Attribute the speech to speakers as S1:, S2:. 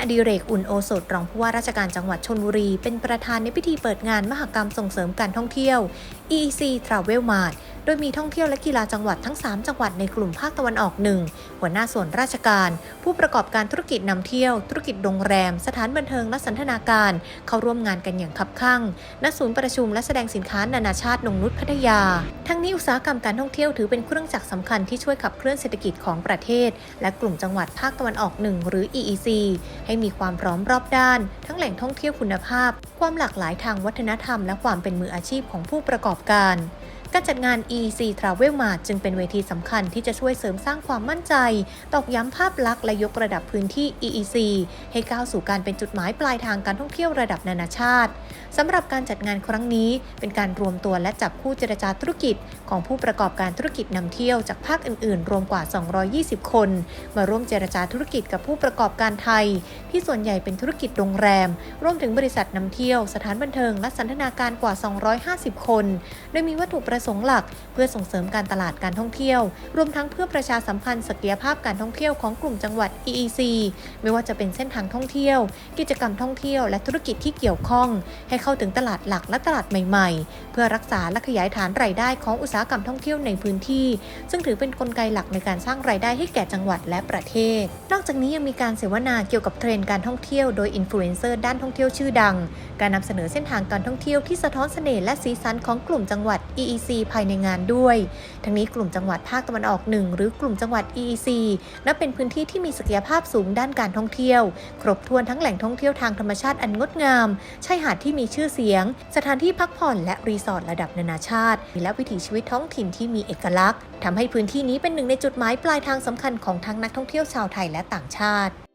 S1: อดิเรกอุ่นโอสถรองผู้ว่าราชการจังหวัดชนบุรี เป็นประธานในพิธีเปิดงานมหกรรมส่งเสริมการท่องเที่ยว EEC Travel Mart โดยมีท่องเที่ยวและกีฬาจังหวัดทั้ง 3 จังหวัดในกลุ่มภาคตะวันออกหนึ่งหัวหน้าส่วนราชการ ผู้ประกอบการธุรกิจนำเที่ยว ธุรกิจโรงแรม สถานบันเทิงและสันทนาการ เข้าร่วมงานกันอย่างคับคั่งณศูนย์ประชุมและแสดงสินค้านานาชาตินงนุษย์พัทยา ทั้งนี้อุตสาหกรรมการท่องเที่ยวถือเป็นเครื่องจักรสำคัญที่ช่วยขับเคลื่อนเศรษฐกิจของประเทศ และกลุ่มจังหวัดภาคตะวันออกหนึ่งหรือ EEC ให้มีความพร้อมรอบด้าน ทั้งแหล่งท่องเที่ยวคุณภาพ ความหลากหลายทางวัฒนธรรม และความเป็นมืออาชีพของผู้ประกอบการ การจัดงาน EEC Travel Mart จึงเป็นเวทีสำคัญที่จะช่วยเสริมสร้างความมั่นใจ ตอกย้ำภาพลักษณ์และยกระดับพื้นที่ EEC ให้ก้าวสู่การเป็นจุดหมายปลายทางการท่องเที่ยวระดับนานาชาติสำหรับการจัดงานครั้งนี้ เป็นการรวมตัวและจับคู่เจรจาธุรกิจ ของผู้ประกอบการธุรกิจนำเที่ยวจากภาคอื่นๆ รวมกว่า 220 คน มาร่วมเจรจาธุรกิจกับผู้ประกอบการไทย ที่ส่วนใหญ่เป็นธุรกิจโรงแรม รวมถึงบริษัทนำเที่ยว สถานบันเทิงและสันทนาการกว่า 250 คน โดยมีวัตถุประประสงค์หลัก เพื่อส่งเสริมการตลาดการท่องเที่ยว รวมทั้งเพื่อประชาสัมพันธ์ศักยภาพการท่องเที่ยวของกลุ่มจังหวัด EEC ไม่ว่าจะเป็นเส้นทางท่องเที่ยว กิจกรรมท่องเที่ยว และธุรกิจที่เกี่ยวข้อง ให้เข้าถึงตลาดหลักและตลาดใหม่ ๆ เพื่อรักษาและขยายฐานรายได้ของอุตสาหกรรมท่องเที่ยวในพื้นที่ ซึ่งถือเป็นนกลไกหลักในการสร้างรายได้ให้แก่จังหวัดและประเทศ นอกจากนี้ยังมีการเสวนาเกี่ยวกับเทรนด์การท่องเที่ยวโดยอินฟลูเอนเซอร์ด้านท่องเที่ยวชื่อดัง การนำเสนอเส้นทางการท่องเที่ยวที่สะท้อนเสน่ห์และสีสันของกลุ่มจังหวัด EEC ภายในงานด้วย ทั้งนี้กลุ่มจังหวัดภาคตะวันออกหนึ่งหรือกลุ่มจังหวัด EEC นับเป็นพื้นที่ที่มีศักยภาพสูงด้านการท่องเที่ยว ครบถ้วนทั้งแหล่งท่องเที่ยวทางธรรมชาติอันงดงามชายหาดที่มีชื่อเสียง สถานที่พักผ่อนและรีสอร์ทระดับนานาชาติ และวิถีชีวิตท้องถิ่นที่มีเอกลักษณ์ทำให้พื้นที่นี้เป็นหนึ่งในจุดหมายปลายทางสำคัญของทั้งนักท่องเที่ยวชาวไทยและต่างชาติ